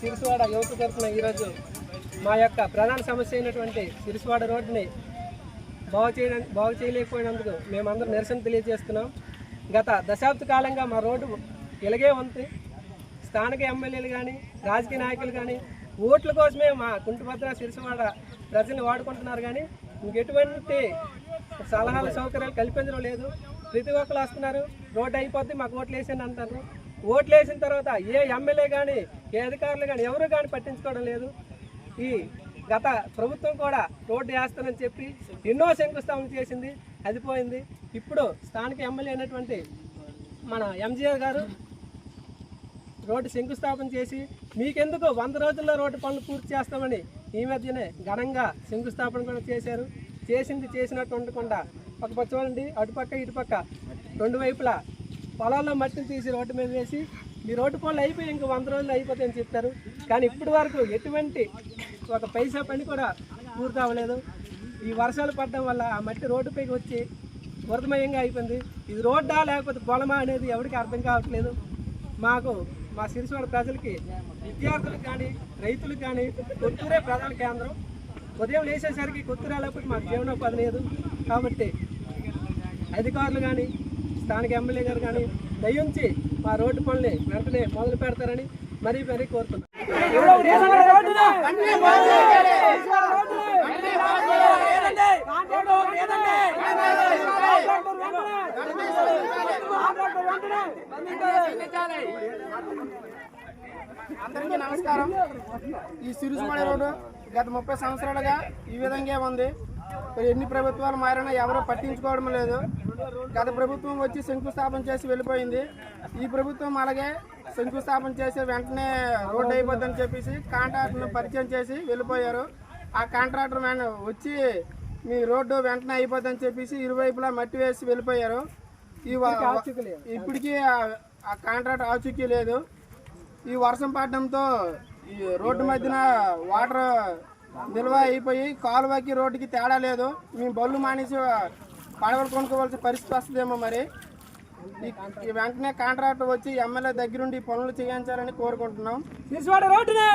సిరిసివాడ యువత తరఫున ఈరోజు మా యొక్క ప్రధాన సమస్య అయినటువంటి సిరిసివాడ రోడ్డుని బాగు చేయ బాగు చేయలేకపోయినందుకు మేమందరం నిరసన తెలియజేస్తున్నాం. గత దశాబ్ద కాలంగా మా రోడ్డు ఇలాగే ఉంది. స్థానిక ఎమ్మెల్యేలు కానీ రాజకీయ నాయకులు కానీ ఓట్ల కోసమే మా కుంటుభద్ర సిరిసివాడ ప్రజల్ని వాడుకుంటున్నారు కానీ ఇంకెటువంటి సలహాలు సౌకర్యాలు కల్పించడం లేదు. ప్రతి ఒక్కరు వస్తున్నారు. రోడ్డు అయిపోద్ది మాకు ఓట్లు వేసాను అంటారు ఓట్లు వేసిన తర్వాత ఏ ఎమ్మెల్యే కానీ ఏ అధికారులు కానీ ఎవరు కానీ పట్టించుకోవడం లేదు. ఈ గత ప్రభుత్వం కూడా రోడ్డు వేస్తానని చెప్పి ఎన్నో శంకుస్థాపన చేసింది అది పోయింది. ఇప్పుడు స్థానిక ఎమ్మెల్యే అయినటువంటి మన ఎంజీఆర్ గారు రోడ్డు శంకుస్థాపన చేసి మీకెందుకు వంద రోజుల్లో రోడ్డు పనులు పూర్తి చేస్తామని ఈ మధ్యనే ఘనంగా శంకుస్థాపన కూడా చేశారు. చేసింది చేసినట్టు ఉండకుండా ఒక పక్క చూడండి అటుపక్క ఇటుపక్క రెండు వైపులా పొలాల్లో మట్టిని తీసి రోడ్డు మీద వేసి మీ రోడ్డు పనులు అయిపోయి ఇంక వంద రోజులు అయిపోతాయని చెప్తారు కానీ ఇప్పటి వరకు ఎటువంటి ఒక పైసా పని కూడా పూర్తి అవ్వలేదు. ఈ వర్షాలు పడడం వల్ల ఆ మట్టి రోడ్డుపైకి వచ్చి వరదమయంగా అయిపోయింది. ఇది రోడ్డా లేకపోతే పొలమా అనేది ఎవరికి అర్థం కావట్లేదు. మాకు మా సిరిసివాడ ప్రజలకి విద్యార్థులకు కానీ రైతులకు కానీ కొత్తూరే ప్రధాన కేంద్రం. ఉదయం లేచేసరికి కొత్తూరు వెళ్ళకపోతే మాకు జీవనోపాధి లేదు. కాబట్టి అధికారులు కానీ స్థానిక ఎమ్మెల్యే గారు కానీ దయించి మా రోడ్డు పనుల్ని వెంటనే మొదలు పెడతారని మరీ మరీ కోరుతున్నాం. అందరికీ నమస్కారం. ఈ సిరిసిమడ రోడ్డు గత ముప్పై సంవత్సరాలుగా ఈ విధంగా ఉంది. ఎన్ని ప్రభుత్వాలు మారినా ఎవరూ పట్టించుకోవడం లేదు. గత ప్రభుత్వం వచ్చి శంకుస్థాపన చేసి వెళ్ళిపోయింది. ఈ ప్రభుత్వం అలాగే శంకుస్థాపన చేసి వెంటనే రోడ్డు అయిపోద్దని చెప్పేసి కాంట్రాక్టర్ను పరిచయం చేసి వెళ్ళిపోయారు. ఆ కాంట్రాక్టర్ మ్యాన్ వచ్చి మీ రోడ్డు వెంటనే అయిపోద్దని చెప్పేసి ఇరువైపులా మట్టి వేసి వెళ్ళిపోయారు. ఈ ఇప్పటికీ ఆ- ఆ కాంట్రాక్ట్ ఆచూకీ లేదు. ఈ వర్షం పడడంతో ఈ రోడ్డు మధ్యన వాటర్ నిల్వ అయిపోయి కాలువకి రోడ్డుకి తేడా లేదు. మేము బళ్ళు మానేసి పడవలు కొనుక్కోవాల్సిన పరిస్థితి వస్తుందేమో మరి. ఈ- వెంటనే కాంట్రాక్టర్ వచ్చి ఎమ్మెల్యే దగ్గరుండి పనులు చేయించాలని కోరుకుంటున్నాం. రోడ్డునే!